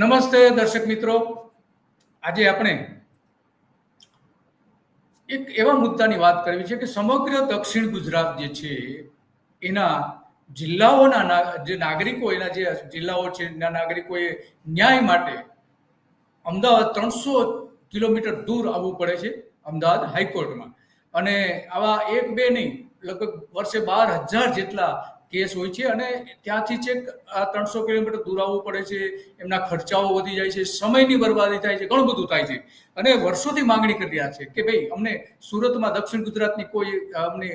નમસ્તે દર્શક મિત્રો. આજે આપણે એક એવા મુદ્દાની વાત કરવી છે કે સમગ્ર દક્ષિણ ગુજરાત જે છે, એના જિલ્લાઓના જે નાગરિકો, એના જે જિલ્લાઓ છે, એના નાગરિકોએ ન્યાય માટે અમદાવાદ ત્રણસો કિલોમીટર દૂર આવવું પડે છે, અમદાવાદ હાઈકોર્ટમાં. અને આવા એક બે નહીં, લગભગ વર્ષે બાર હજાર જેટલા કેસ હોય છે અને ત્યાંથી છેક આ ત્રણસો કિલોમીટર દૂર આવવું પડે છે, એમના ખર્ચાઓ વધી જાય છે, સમયની બરબાદી થાય છે, ઘણું બધું થાય છે. અને વર્ષોથી માંગણી કરી રહ્યા છે કે ભાઈ, અમને સુરતમાં દક્ષિણ ગુજરાતની કોઈ અમને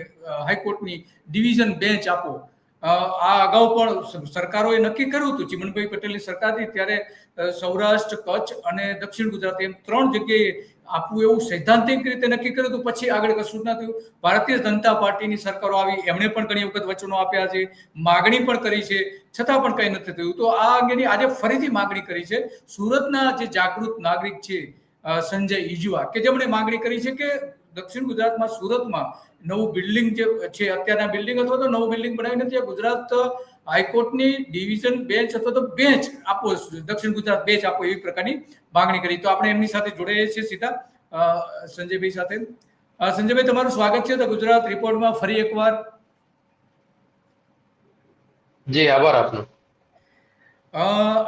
હાઈકોર્ટની ડિવિઝન બેન્ચ આપો. આ અગાઉ પણ સરકારોએ નક્કી કર્યું હતું, ચિમનભાઈ પટેલની સરકારથી, ત્યારે સૌરાષ્ટ્ર, કચ્છ અને દક્ષિણ ગુજરાત એમ ત્રણ જગ્યાએ આપવું એવું સૈદ્ધાંતિક રીતે નક્કી કર્યું હતું, પછી આગળ કશું જ ના થયું. ભારતીય જનતા પાર્ટીની સરકારો આવી, એમણે પણ ઘણી વખત વચનો આપ્યા છે, માગણી પણ કરી છે, છતાં પણ કંઈ નથી થયું. તો આ અંગેની આજે ફરીથી માગણી કરી છે. સુરતના જે જાગૃત નાગરિક છે સંજય ઈજવા કે જેમણે માગણી કરી છે કે દક્ષિણ ગુજરાતમાં સુરતમાં નવું બિલ્ડિંગ જે છે અત્યારના બિલ્ડિંગ અથવા તો નવું બિલ્ડિંગ બનાવીને ત્યાં ગુજરાત હાઈકોર્ટની ડિવિઝન બેન્ચ અથવા તો બેન્ચ આપો દક્ષિણ ગુજરાત બેન્ચ આપો એવી પ્રકારની માગણી કરી. તો આપણે એમની સાથે જોડાઈએ છીએ સીધા. સંજયભાઈ સાથે. સંજયભાઈ તમારું સ્વાગત છે. તો ગુજરાત રિપોર્ટમાં ફરી એકવાર. જી આભાર આપનો. અ,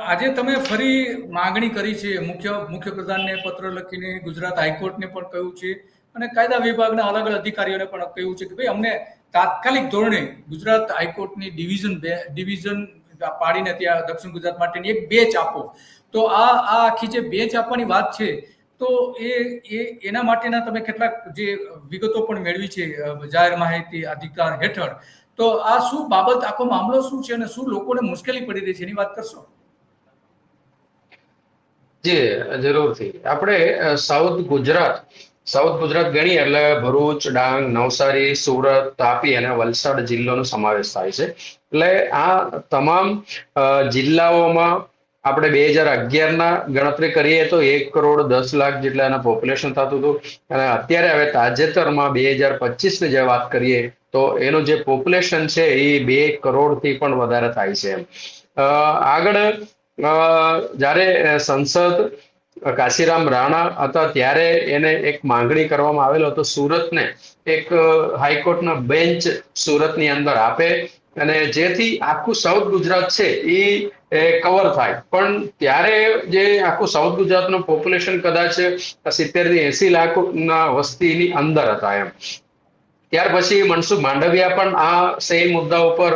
આજે તમે ફરી માગણી કરી છે. મુખ્ય મુખ્યપ્રધાનને પત્ર લખીને ગુજરાત હાઈકોર્ટને પણ કહ્યું છે. અને કાયદા વિભાગના અલગ અલગ અધિકારીઓને પણ કહ્યું છે કે ભાઈ, અમને તાત્કાલિક ધોરણે ગુજરાત હાઈકોર્ટની ડિવિઝન બે, ડિવિઝન પાડીને ત્યાં દક્ષિણ ગુજરાત માટેની એક બેચ આપો. તો આ આ આખી જે બેચ આપવાની વાત છે, તો એ એ, એના માટેના તમે કેટલાક જે વિગતો પણ મેળવી છે જાહેર માહિતી અધિકાર હેઠળ. તો આ શું બાબત, આખો મામલો શું છે અને શું લોકોને મુશ્કેલી પડી રહી છે એની વાત કરશો? જી, જરૂરથી. આપણે સાઉથ ગુજરાત સાઉથ ગુજરાત ગણીએ એટલે ભરૂચ, ડાંગ, નવસારી, સુરત, તાપી અને વલસાડ જિલ્લાનો સમાવેશ થાય છે. એટલે આ તમામ જિલ્લાઓમાં આપણે બે હજાર અગિયારના ગણતરી કરીએ તો એક કરોડ દસ લાખ જેટલા એના પોપ્યુલેશન થતું હતું. અને અત્યારે હવે તાજેતરમાં બે હજાર પચીસની જે વાત કરીએ તો એનું જે પોપ્યુલેશન છે એ બે કરોડથી પણ વધારે થાય છે આગળ જ્યારે સંસદ કાશીરામ રાણા હતા ત્યારે એને એક માંગણી કરવામાં આવેલો હતો સુરતને એક હાઈકોર્ટના બેન્ચ સુરતની અંદર આપે અને જેથી આખું સાઉથ ગુજરાત છે એ કવર થાય. પણ ત્યારે જે આખું સાઉથ ગુજરાતનું પોપ્યુલેશન કદાચ સિત્તેરથી એસી લાખના વસ્તીની અંદર હતા એમ. ત્યાર પછી મનસુખ માંડવિયા પણ આ સેમ મુદ્દા ઉપર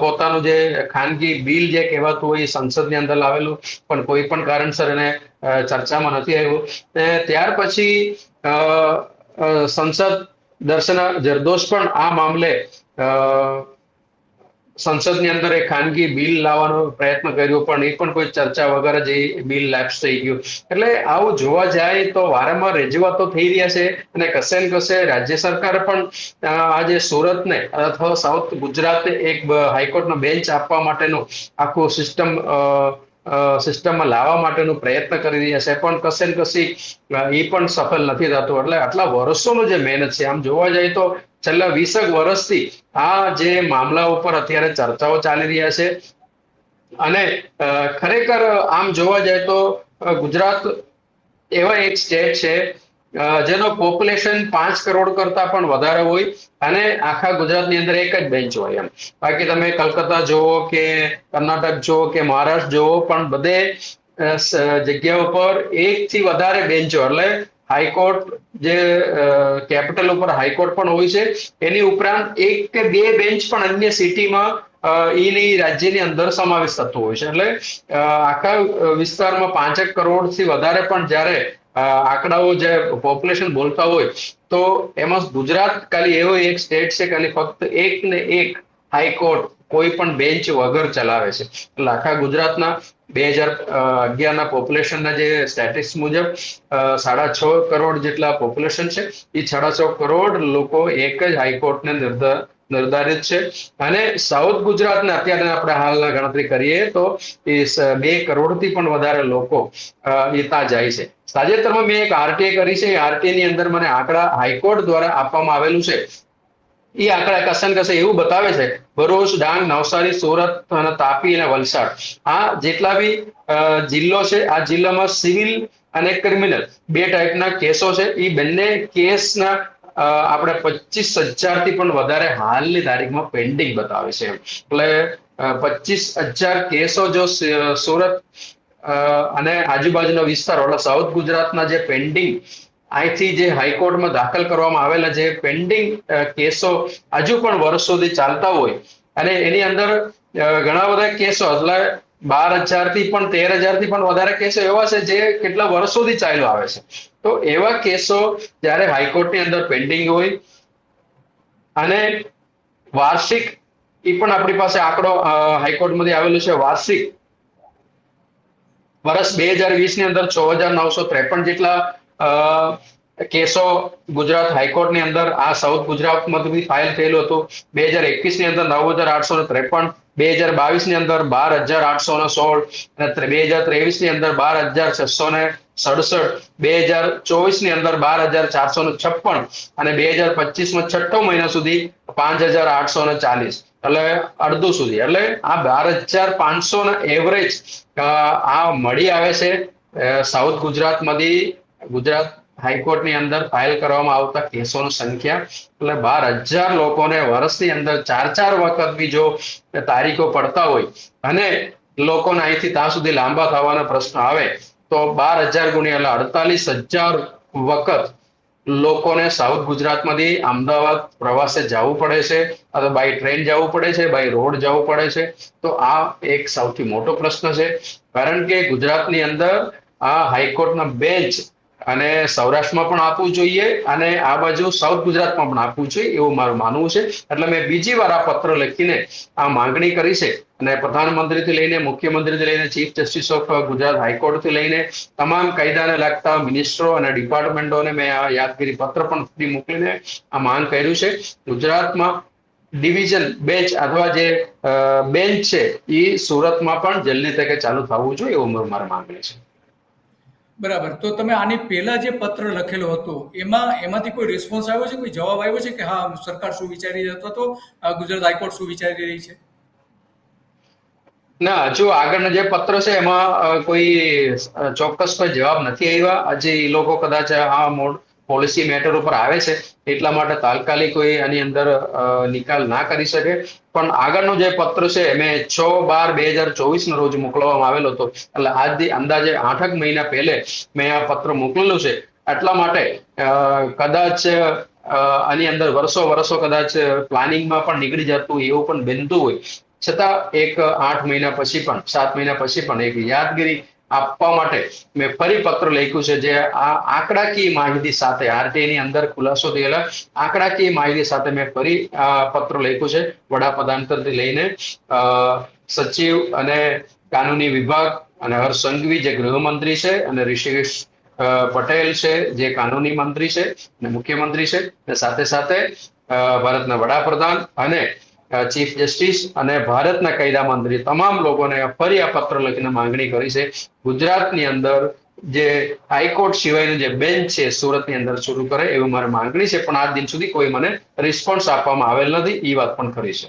પોતાનું જે ખાનગી બિલ જે કહેવાતું હોય એ સંસદની અંદર લાવેલું. પણ કોઈ પણ કારણસર એને ચર્ચામાં નથી આવ્યું. ત્યાર પછી અ, અ, સંસદ દર્શન જરદોશ પણ આ મામલે અ, સંસદની અંદર એક ખાનગી બિલ લાવવાનો પ્રયત્ન કર્યો પણ એ પણ કોઈ ચર્ચા વગર જ એ બિલ લેપ્સ થઈ ગયું. એટલે આવું જોવા જાય તો વારંવાર રજૂઆતો થઈ રહ્યા છે અને કશે ને કશે રાજ્ય સરકાર પણ અ, આજે સુરતને અથવા સાઉથ ગુજરાતને એક હાઈકોર્ટનો બેન્ચ આપવા માટેનું આખું સિસ્ટમ સિસ્ટમમાં લાવવા માટેનો પ્રયત્ન કરી રહ્યા છે પણ કશે ને કશી એ પણ સફળ નથી થતું. એટલે આટલા વર્ષોનો જે મહેનત છે, આમ જોવા જાય તો છેલ્લા વીસેક વર્ષથી આ જે મામલા ઉપર અત્યારે ચર્ચાઓ ચાલી રહ્યા છે. અને ખરેખર આમ જોવા જાય તો ગુજરાત એવા એક સ્ટેટ છે જેનો પોપ્યુલેશન પાંચ કરોડ કરતા પણ વધારે હોય અને આખા ગુજરાતની અંદર એક જ બેન્ચ હોય એમ. બાકી તમે કલકત્તા જુઓ કે કર્ણાટક જુઓ કે મહારાષ્ટ્ર જુઓ, પણ બધે જગ્યા ઉપર એક થી વધારે બેન્ચો એટલે હાઈકોર્ટ જે કેપિટલ ઉપર હાઈકોર્ટ પણ હોય છે. એની ઉપરાંત એક કે બે બેન્ચ પણ અન્ય સિટીમાં એની રાજ્યની અંદર સમાવેશ થતો હોય છે. એટલે આખા વિસ્તારમાં પાંચેક કરોડથી વધારે પણ જ્યારે આંકડાઓ જે પોપ્યુલેશન બોલતા હોય, તો એમાં ગુજરાત ખાલી એવો એક સ્ટેટ છે ખાલી ફક્ત એક ને એક હાઈકોર્ટ કોઈ પણ બેન્ચ વગર ચલાવે છે. એટલે આખા ગુજરાતના બે હજાર અગિયારના પોપ્યુલેશનના જે સ્ટેટિસ્ટિક્સ મુજબ સાડા છ કરોડ જેટલા પોપ્યુલેશન છે. એ સાડા છ કરોડ લોકો એક જ હાઈકોર્ટને નિર્ધાર નિર્ધારિત છે. અને સાઉથ ગુજરાતને અત્યારે આપણે હાલના ગણતરી કરીએ તો એ બે કરોડથી પણ વધારે લોકો ઈતા જાય છે. તાજેતરમાં મેં એક આરટીએ કરી છે. આરટીએ ની અંદર મને આંકડા હાઈકોર્ટ દ્વારા આપવામાં આવેલું છે. એ આંકડા કશે ને કશે એવું બતાવે છે, ભરૂચ, ડાંગ, નવસારી, સુરત અને તાપી અને વલસાડ. આ જેટલા બી જિલ્લો છે, આ જિલ્લામાં સિવિલ અને ક્રિમિનલ બે ટાઈપના કેસો છે. એ બંને કેસના આપણે પચીસ હજારથી પણ વધારે હાલની તારીખમાં પેન્ડિંગ બતાવે છે. એટલે પચીસ હજાર કેસો જો સુરત અને આજુબાજુના વિસ્તારો, એટલે સાઉથ ગુજરાતના જે પેન્ડિંગ અહીંથી જે હાઈકોર્ટમાં દાખલ કરવામાં આવેલા જે પેન્ડિંગ કેસો હજુ પણ વર્ષોથી ચાલતા હોય. અને એની અંદર ઘણા બધા કેસો, એટલે બાર હજારથી પણ તેર હજારથી પણ વધારે કેસો એવા છે જે કેટલા વર્ષોથી ચાલ્યો આવે છે. તો એવા કેસો જ્યારે હાઈકોર્ટની અંદર પેન્ડિંગ હોય અને વાર્ષિક એ પણ આપણી પાસે આંકડો હાઈકોર્ટમાંથી આવેલું છે વાર્ષિક. વર્ષ બે હજાર વીસની અંદર છ હજાર નવસો ત્રેપન જેટલા કેસો ગુજરાત હાઈકોર્ટની અંદર આ સાઉથ ગુજરાતમાંથી ફાઇલ થયેલું હતું. બે હજાર એકવીસની અંદર નવ હજાર આઠસો ને ત્રેપન, બે હજાર બાવીસની અંદર બાર હજાર આઠસો ને સોળ અને બે હજાર ત્રેવીસની અંદર બાર હજાર છસો ને સડસઠ, બે હજાર ચોવીસની અંદર બાર હજાર ચારસો ને છપ્પન અને બે હજાર પચીસમાં છઠ્ઠો મહિના સુધી પાંચ હજાર આઠસો ને ચાલીસ. એટલે અડધું સુધી. એટલે આ બાર હજાર પાંચસો ને એવરેજ આ મળી આવે છે સાઉથ ગુજરાતમાંથી ગુજરાત હાઈકોર્ટની અંદર ફાઇલ કરવામાં આવતા કેસોની સંખ્યા, એટલે બાર હજાર લોકોને વર્ષની અંદર ચાર ચાર વખત બી જો તારીખો પડતા હોય અને લોકોને અહીંથી ત્યાં સુધી લાંબા થવાના પ્રશ્ન આવે, તો બાર હજાર ગુણ્યા એટલે અડતાલીસ હજાર વખત લોકોને સાઉથ ગુજરાતમાંથી અમદાવાદ પ્રવાસે જવું પડે છે, અથવા બાય ટ્રેન જવું પડે છે બાય રોડ જવું પડે છે, તો આ એક સૌથી મોટો પ્રશ્ન છે. કારણ કે ગુજરાતની અંદર આ હાઈકોર્ટના બેન્ચ અને સૌરાષ્ટ્રમાં પણ આપવું જોઈએ અને આ બાજુ સાઉથ ગુજરાતમાં પણ આપવું જોઈએ એવું મારું માનવું છે. એટલે મેં બીજી વાર આ પત્ર લખીને આ માંગણી કરી છે અને પ્રધાનમંત્રીથી લઈને મુખ્યમંત્રીથી લઈને ચીફ જસ્ટિસ ઓફ ગુજરાત હાઈકોર્ટથી લઈને તમામ કાયદાને લાગતા મિનિસ્ટરો અને ડિપાર્ટમેન્ટોને મેં આ યાદગીરી પત્ર પણ મોકલીને આ માંગ કર્યું છે. ગુજરાતમાં ડિવિઝન બેન્ચ અથવા જે બેન્ચ છે એ સુરતમાં પણ જલ્દી તકે ચાલુ થવું જોઈએ એવું મારી માંગણી છે. બરાબર. તો તમે આની પહેલા જે પત્ર લખેલો હતો, એમાં, એમાંથી કોઈ રિસ્પોન્સ આવ્યો છે? કોઈ જવાબ આવ્યો છે કે હા, સરકાર શું વિચારી રહી અથવા તો ગુજરાત હાઈકોર્ટ શું વિચારી રહી છે? ના, હજુ આગળનો જે પત્ર છે, એમાં કોઈ ચોક્કસ કોઈ જવાબ નથી આવ્યા. હજી લોકો કદાચ આ પોલિસી મેટર ઉપર આવે છે, એટલા માટે તાત્કાલિક કોઈ આની અંદર નિકાલ ના કરી શકે. પણ આગળનો જે પત્ર છે મેં છ બાર બે હજાર ચોવીસનો રોજ મોકલવામાં આવેલો હતો. એટલે આજથી અંદાજે આઠક મહિના પહેલે મેં આ પત્ર મોકલેલું છે. એટલા માટે કદાચ આની અંદર વર્ષો વર્ષો કદાચ પ્લાનિંગમાં પણ નીકળી જતું એવું પણ બનતું હોય. છતાં એક આઠ મહિના પછી પણ, સાત મહિના પછી પણ એક યાદગીરી આપવા માટે મેં ફરી પત્ર લખ્યું છે જે આ આંકડાકીય માહિતી સાથે આરટીઆઈની અંદર ખુલાસો થયેલા આંકડાકીય માહિતી સાથે મેં ફરી આ પત્ર લખ્યું છે. વડાપ્રધાનથી લઈને સચિવ અને કાનૂની વિભાગ અને હર્ષ સંઘવી જે ગૃહમંત્રી છે અને ઋષિકેશ પટેલ છે જે કાનૂની મંત્રી છે અને મુખ્યમંત્રી છે. અને સાથે સાથે ભારતના વડાપ્રધાન અને ચીફ જસ્ટિસ અને ભારતના કાયદા મંત્રી તમામ લોકોને ફરી આ પત્ર લખીને માંગણી કરી છે. ગુજરાતની અંદર જે હાઈકોર્ટ સિવાયનું જે બેન્ચ છે, સુરતની અંદર શરૂ કરે એવું મારી માંગણી છે, પણ આજ દિન સુધી કોઈ મને રિસ્પોન્સ આપવામાં આવેલ નથી એ વાત પણ ખરી છે.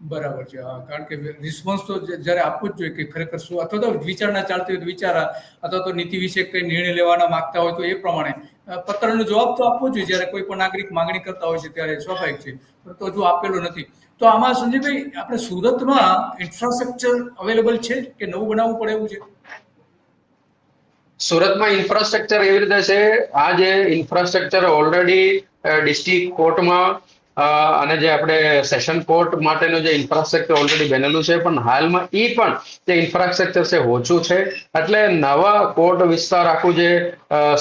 બરાબર છે, હા, કારણ કે રિસ્પોન્સ તો જ્યારે આપવું જ જોઈએ કે ખરેખર શું, અથવા તો વિચારણા ચાલતી હોય તો વિચારા, અથવા તો નીતિ વિશે કંઈ નિર્ણય લેવાના માંગતા હોય તો એ પ્રમાણે પત્રનો જવાબ તો આપવો જોઈએ જ્યારે કોઈ પણ નાગરિક માંગણી કરતા હોય છે ત્યારે સ્વાભાવિક છે પરંતુ હજુ આપેલો નથી. તો આમાં સંજયભાઈ, આપણે સુરતમાં ઇન્ફ્રાસ્ટ્રક્ચર અવેલેબલ છે કે નવું બનાવવું પડે એવું છે? સુરતમાં ઇન્ફ્રાસ્ટ્રક્ચર એવી રીતે છે, આ જે ઇન્ફ્રાસ્ટ્રક્ચર ઓલરેડી ડિસ્ટ્રિક્ટ કોર્ટમાં અને જે આપણે સેશન કોર્ટ માટેનું જે ઇન્ફ્રાસ્ટ્રક્ચર ઓલરેડી બનેલું છે, પણ હાલમાં એ પણ જે ઇન્ફ્રાસ્ટ્રક્ચર છે, ઓછું છે. એટલે નવા કોર્ટ વિસ્તાર આખું જે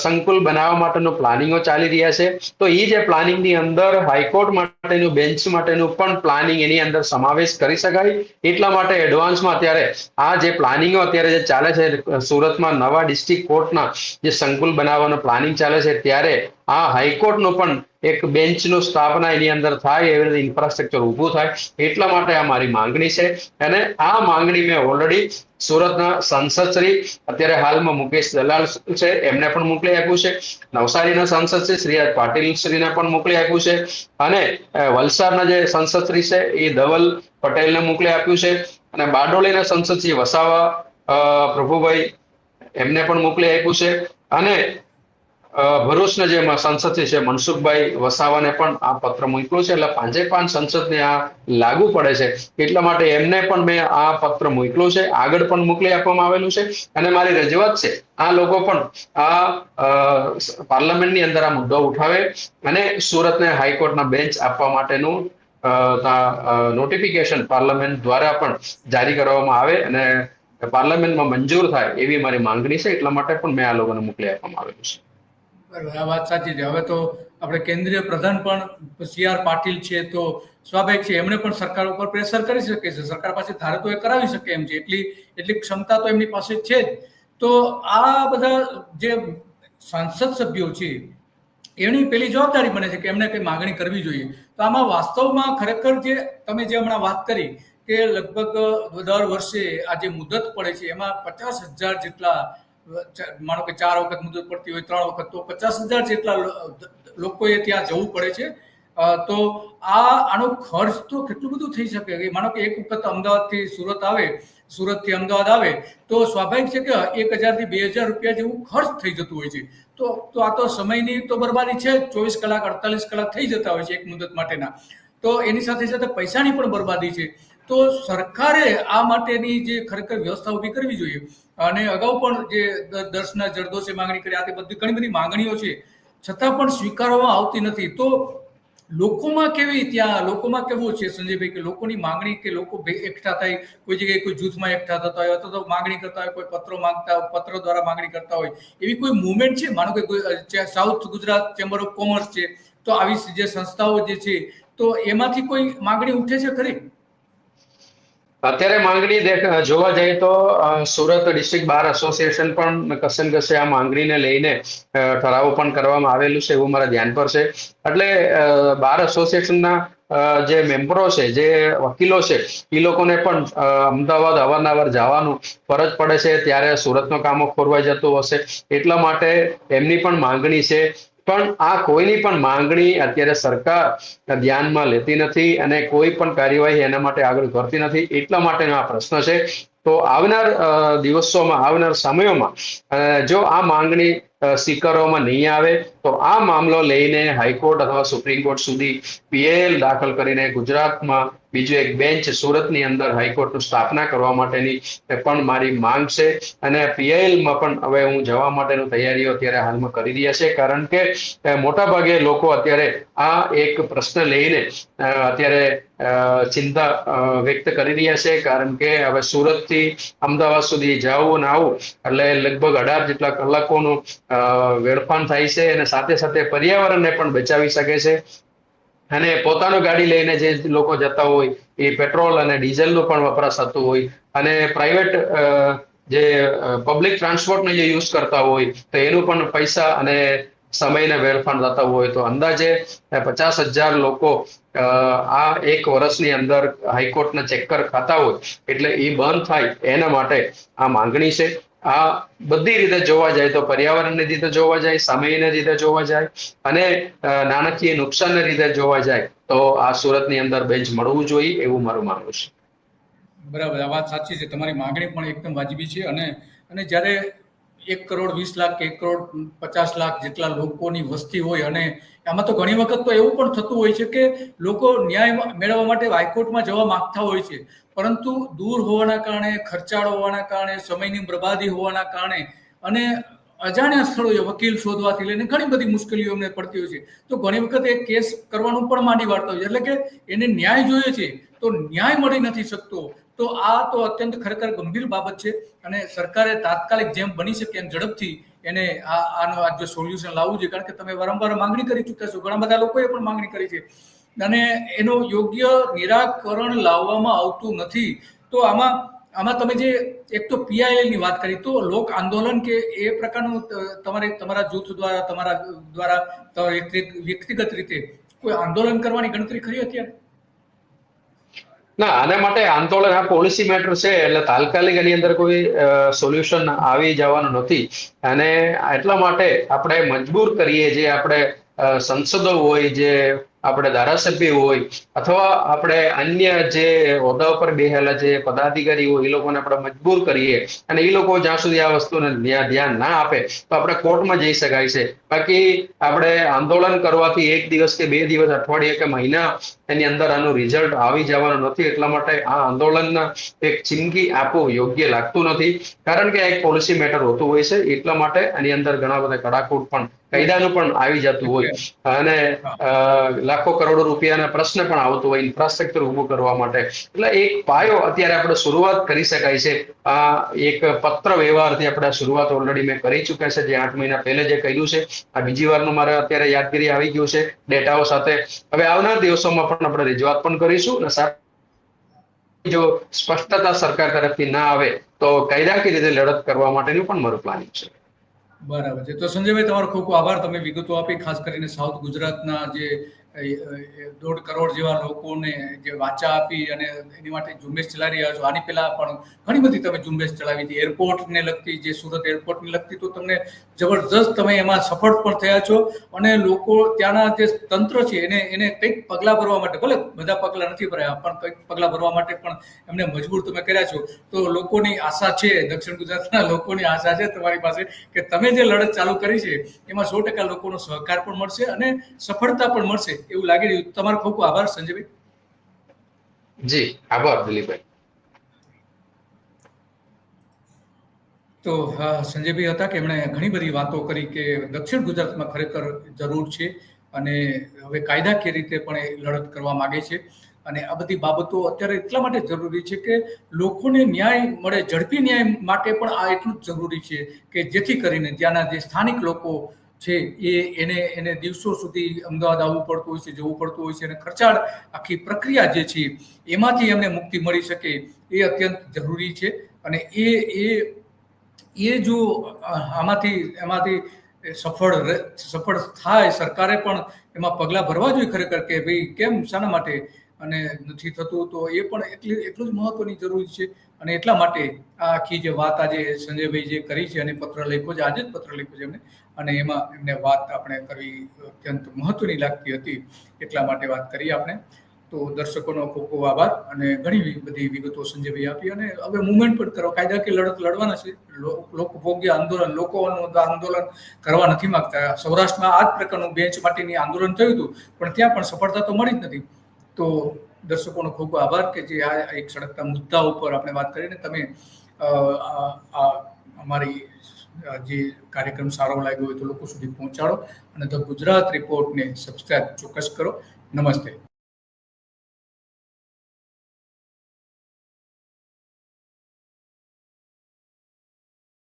સંકુલ બનાવવા માટેનું પ્લાનિંગો ચાલી રહ્યા છે. તો એ જે પ્લાનિંગની અંદર હાઈકોર્ટ માટેનું બેન્ચ માટેનું પણ પ્લાનિંગ એની અંદર સમાવેશ કરી શકાય. એટલા માટે એડવાન્સમાં અત્યારે આ જે પ્લાનિંગો અત્યારે જે ચાલે છે, સુરતમાં નવા ડિસ્ટ્રિક્ટ કોર્ટના જે સંકુલ બનાવવાનું પ્લાનિંગ ચાલે છે, ત્યારે આ હાઈકોર્ટનું પણ એક બેન્ચનું સ્થાપના એની અંદર થાય, એવી રીતે ઇન્ફ્રાસ્ટ્રક્ચર ઊભું થાય, એટલા માટે આ મારી માંગણી છે. અને આ માંગણી મેં ઓલરેડી સુરતના સાંસદ શ્રી, અત્યારે હાલમાં મુકેશ દલાલ છે, એમને પણ મોકલી આપ્યું છે. નવસારીના સાંસદ શ્રી આર પાટીલ શ્રીને પણ મોકલી આપ્યું છે. અને વલસાડના જે સંસદ શ્રી છે, એ ધવલ પટેલને મોકલી આપ્યું છે. અને બારડોલીના સંસદ શ્રી વસાવા પ્રભુભાઈ એમને પણ મોકલી આપ્યું છે. અને ભરૂચના જે સંસદ છે મનસુખભાઈ વસાવાને પણ આ પત્ર મૂક્યો છે. એટલે પાંચે પાંચ સંસદને આ લાગુ પડે છે. એટલા માટે એમને પણ મેં આ પત્ર મૂક્યો છે. આગળ પણ મોકલી આપવામાં આવેલું છે. અને મારી રજૂઆત છે, આ લોકો પણ આ પાર્લામેન્ટની અંદર આ મુદ્દો ઉઠાવે અને સુરતને હાઈકોર્ટના બેન્ચ આપવા માટેનું નોટિફિકેશન પાર્લામેન્ટ દ્વારા પણ જારી કરવામાં આવે અને પાર્લામેન્ટમાં મંજૂર થાય એવી મારી માંગણી છે. એટલા માટે પણ મેં આ લોકોને મોકલી આપવામાં આવેલું છે. આ વાત સાચી છે. હવે તો આપણે કેન્દ્રીય પ્રધાન પણ સી આર પાટીલ છે તો સ્વાભાવિક છે, એમણે પણ સરકાર ઉપર પ્રેશર કરી શકે છે. સરકાર પાસે ધારે તો એ કરાવી શકે એમ છે. એટલી એટલી ક્ષમતા તો એમની પાસે છે જ. તો આ બધા જે સાંસદ સભ્યો છે, એની પેલી જવાબદારી બને છે કે એમને કંઈ માગણી કરવી જોઈએ. તો આમાં વાસ્તવમાં ખરેખર જે તમે જે હમણાં વાત કરી કે લગભગ દર વર્ષે આ જે મુદત પડે છે, એમાં પચાસ હજાર જેટલા માનો કે ચાર વખત મુદત પડતી હોય, ત્રણ વખત, તો પચાસ હજાર જેટલા લોકોએ ત્યાં જવું પડે છે. તો આ, આનો ખર્ચ તો કેટલું બધું થઈ શકે? કે માનો કે એક વખત અમદાવાદથી સુરત આવે, સુરતથી અમદાવાદ આવે, તો સ્વાભાવિક છે કે એક હજારથી બે હજાર રૂપિયા જેવું ખર્ચ થઈ જતું હોય છે. તો તો આ તો સમયની તો બરબાદી છે ચોવીસ કલાક, અડતાલીસ કલાક થઈ જતા હોય છે એક મુદત માટેના. તો એની સાથે સાથે પૈસાની પણ બરબાદી છે. તો સરકારે આ માટેની જે ખરેખર વ્યવસ્થા ઊભી કરવી જોઈએ અને અગાઉ પણ જે દર્શના જરદોશે માંગણી કરી આ તે બધી ઘણી બધી માંગણીઓ છે છતાં પણ સ્વીકારવામાં આવતી નથી. તો લોકોમાં કેવી ત્યાં લોકોમાં કેવું છે સંજયભાઈ કે લોકોની માંગણી કે લોકો એકઠા થાય કોઈ જગ્યાએ કોઈ જૂથમાં એકઠા થતા હોય અથવા તો માંગણી કરતા હોય કોઈ પત્રો માંગતા પત્ર દ્વારા માંગણી કરતા હોય એવી કોઈ મુવમેન્ટ છે? માનો કે કોઈ, South Gujarat Chamber of Commerce છે તો આવી જે સંસ્થાઓ જે છે તો એમાંથી કોઈ માંગણી ઉઠે છે ખરી? અત્યારે માંગણી જોવા જઈએ તો સુરત ડિસ્ટ્રિક્ટ બાર એસોસિએશન પણ કશે ને કશે આ માંગણીને લઈને ઠરાવો પણ કરવામાં આવેલું છે એવું મારા ધ્યાન પર છે. એટલે બાર એસોસિએશનના જે મેમ્બરો છે, જે વકીલો છે એ લોકોને પણ અમદાવાદ અવારનવાર જવાનું ફરજ પડે છે. ત્યારે સુરતનો કામો ખોરવાઈ જતું હશે. એટલા માટે એમની પણ માંગણી છે. પણ આ કોઈની પણ માંગણી અત્યારે સરકાર ધ્યાનમાં લેતી નથી અને કોઈ પણ કાર્યવાહી એના માટે આગળ કરતી નથી. એટલા માટેનો આ પ્રશ્ન છે. તો આવનાર દિવસોમાં, આવનાર સમયોમાં જો આ માંગણી સ્વીકારવામાં નહીં આવે, તો આ મામલો લઈને હાઈકોર્ટ અથવા સુપ્રીમ કોર્ટ સુધી પીએલ દાખલ કરીને ગુજરાતમાં બીજું એક બેન્ચ સુરતની અંદર હાઈકોર્ટની સ્થાપના કરવા માટેની પણ મારી માંગ છે. અને પીઆઈએલમાં પણ હવે હું જવા માટેની તૈયારીઓ અત્યારે હાલમાં કરી રહ્યા છે. કારણ કે મોટાભાગે લોકો અત્યારે આ એક પ્રશ્ન લઈને અત્યારે ચિંતા વ્યક્ત કરી રહ્યા છે કારણ કે હવે સુરતથી અમદાવાદ સુધી જવું અને આવું એટલે લગભગ અઢાર જેટલા કલાકોનું વેડફાણ થાય છે અને સાથે સાથે પર્યાવરણને પણ બચાવી શકે છે. અને પોતાનું ગાડી લઈને જે લોકો જતા હોય એ પેટ્રોલ અને ડીઝલનો પણ વપરાશ થતો હોય અને પ્રાઇવેટ જે પબ્લિક ટ્રાન્સપોર્ટનો જે યુઝ કરતા હોય તો એનું પણ પૈસા અને સમયને વેરફાણ થતા હોય તો અંદાજે પચાસ હજાર લોકો આ એક વર્ષની અંદર હાઈકોર્ટના ચેકર ખાતા હોય એટલે એ બંધ થાય એના માટે આ માંગણી છે. આ બધી રીતે જોવા જાય તો પર્યાવરણની રીતે જોવા જાય, સમયને રીતે જોવા જાય અને નાણાકીય નુકસાનને રીતે જોવા જાય તો આ સુરતની અંદર બેન્ચ મળવું જોઈએ એવું મારું માનવું છે. બરાબર, આ વાત સાચી છે. તમારી માંગણી પણ એકદમ વાજબી છે અને અને જ્યારે એક કરોડ, વીસ લાખ કે એક કરોડ, પચાસ લાખ જેટલા લોકોની વસ્તી હોય અને આમાં તો ઘણી વખત તો એવું પણ થતું હોય છે કે લોકો ન્યાય મેળવવા માટે હાઈકોર્ટમાં જવા માંગતા હોય છે. પરંતુ દૂર હોવાના કારણે, ખર્ચાળ હોવાના કારણે, સમયની બરબાદી હોવાના કારણે અને અજાણ્યા સ્થળોએ વકીલ શોધવાથી લઈને ઘણી બધી મુશ્કેલીઓ એમને પડતી હોય છે. તો ઘણી વખત એ કેસ કરવાનું પણ માંડી વાળતા હોય છે. એટલે કે એને ન્યાય જોઈએ છે તો ન્યાય મળી નથી શકતો. તો આ તો અત્યંત ખરેખર ગંભીર બાબત છે અને સરકારે તાત્કાલિક જેમ બની શકે એમ ઝડપથી એને આ આનો આ જે સોલ્યુશન લાવવું જોઈએ. કારણ કે તમે વારંવાર માંગણી કરી ચૂક્યા છો. ઘણા બધા લોકોએ પણ માંગણી કરી છે. અને એનું યોગ્ય નિરાકરણ લાવવામાં આવતું નથી. તો આમાં આમાં તમે જે એક તો પીઆઈએલની વાત કરી, તો લોક આંદોલન કે એ પ્રકારનું તમારે તમારા જૂથ દ્વારા, તમારા દ્વારા વ્યક્તિગત રીતે કોઈ આંદોલન કરવાની ગણતરી ખરી અત્યારે ના, આના માટે આંદોલન, આ પોલિસી મેટર છે, એટલે તાત્કાલિક એની અંદર કોઈ સોલ્યુશન આવી જવાનું નથી. અને એટલા માટે આપણે મજબૂર કરીએ જે આપણે સંસદો હોય, જે આપણે ધારાસભ્ય હોય, અથવા આપણે અન્ય જે હોદ્દા ઉપર બેહેલા જે પદાધિકારી હોય, એ લોકોને આપણે મજબૂર કરીએ. અને એ લોકો જ્યાં સુધી આ વસ્તુને ધ્યા- ધ્યાન ના આપે, તો આપણે કોર્ટમાં જઈ શકાય છે. બાકી આપણે આંદોલન કરવાથી એક દિવસ કે બે દિવસ, અઠવાડિયે કે મહિના એની અંદર આનું રિઝલ્ટ આવી જવાનું નથી. એટલા માટે આ આંદોલનના એક ચીમકી આપવું યોગ્ય લાગતું નથી. કારણ કે એક પોલિસી મેટર હોતું હોય છે. એટલા માટે એની અંદર ઘણા બધા કડાકૂટ પણ, કાયદાનું પણ આવી જતું હોય. અને લાખો કરોડો રૂપિયાના પ્રશ્ન પણ આવતો હોય ઇન્ફ્રાસ્ટ્રક્ચર ઊભું કરવા માટે. એટલે એક પાયો અત્યારે આપણે શરૂઆત કરી શકાય છે. આ એક પત્ર વ્યવહારથી આપણે શરૂઆત ઓલરેડી મેં કરી ચૂક્યા છે, જે આઠ મહિના પહેલે જે કર્યું છે. આ બીજી વારનું મારે અત્યારે યાદગીરી આવી ગયું છે, ડેટાઓ સાથે. હવે આવનાર દિવસોમાં પણ આપણે રજૂઆત પણ કરીશું અને જો સ્પષ્ટતા સરકાર તરફથી ના આવે તો કાયદાકીય રીતે લડત કરવા માટેનું પણ મારું પ્લાનિંગ છે. બરાબર છે. તો સંજયભાઈ, તમારો ખૂબ ખૂબ આભાર. તમે વિગતો આપી, ખાસ કરીને સાઉથ ગુજરાતના જે દોઢ કરોડ જેવા લોકોને જે વાચા આપી અને એની માટે ઝુંબેશ ચલાવી રહ્યા છો. આની પહેલા પણ ઘણી બધી તમે ઝુંબેશ ચલાવી હતી. એરપોર્ટને લગતી જે સુરત એરપોર્ટને લગતી તો તમને જબરજસ્ત તમે એમાં સફળ પણ થયા છો અને લોકો ત્યાંના જે તંત્ર છે એને એને કંઈક પગલાં ભરવા માટે, ભલે બધા પગલાં નથી ભર્યા, પણ કંઈક પગલાં ભરવા માટે પણ એમને મજબૂર તમે કર્યા છો. તો લોકોની આશા છે, દક્ષિણ ગુજરાતના લોકોની આશા છે તમારી પાસે કે તમે જે લડત ચાલુ કરી છે, એમાં સો ટકા લોકોનો સહકાર પણ મળશે અને સફળતા પણ મળશે. એવું લાગી રહ્યું. તમારો ખૂબ ખૂબ આભાર સંજયભાઈ. જી આભાર દિલીપભાઈ. તો હા સંજયભાઈ હતા કે એમણે ઘણી બધી વાતો કરી કે દક્ષિણ ગુજરાતમાં ખરેખર જરૂર છે અને હવે કાયદાકીય રીતે પણ એ લડત કરવા માગે છે. અને આ બધી બાબતો અત્યારે એટલા માટે જરૂરી છે કે લોકોને ન્યાય મળે ઝડપી ન્યાય માટે પણ આ એટલું જ જરૂરી છે કે જેથી કરીને ત્યાંના જે સ્થાનિક લોકો છે, એ એને એને દિવસો સુધી અમદાવાદ આવવું પડતું હોય છે, જવું પડતું હોય છે અને ખર્ચાળ આખી પ્રક્રિયા જે છે, એમાંથી એમને મુક્તિ મળી શકે એ અત્યંત જરૂરી છે. અને એ એ એ જો આમાંથી, એમાંથી સફળ સફળ થાય સરકારે પણ એમાં પગલાં ભરવા જોઈએ ખરેખર કે ભાઈ કેમ, શાના માટે? અને નથી થતું તો એ પણ એટલી, એટલું જ મહત્વની જરૂરી છે. અને એટલા માટે આ આખી જે વાત આજે સંજયભાઈ જે કરી છે અને પત્ર લખ્યો છે, આજે જ પત્ર લખ્યો છે એમને. અને એમાં એમને વાત આપણે કરવી અત્યંત મહત્વની લાગતી હતી, એટલા માટે વાત કરી આપણે. તો દર્શકોનો ખૂબ ખૂબ આભાર અને ઘણી બધી વિગતો સંજયભાઈ આપી અને હવે મુવમેન્ટ પણ કરો. કાયદાકીય લડત લડવાના છે. લોકભોગ્ય આંદોલન લોકોનું આંદોલન કરવા નથી માંગતા. સૌરાષ્ટ્રમાં આ જ પ્રકારનું બેંચ માટેની આંદોલન થયું હતું, પણ ત્યાં પણ સફળતા તો મળી જ નથી. તો દર્શકોનો ખૂબ આભાર કે જે આ એક સળગતા મુદ્દા ઉપર આપણે વાત કરીને તમે અમારી જે કાર્યક્રમ સારો લાગ્યો હોય તો લોકો સુધી પહોંચાડો અને ધ ગુજરાત રિપોર્ટને સબસ્ક્રાઈબ ચોક્કસ કરો. નમસ્તે.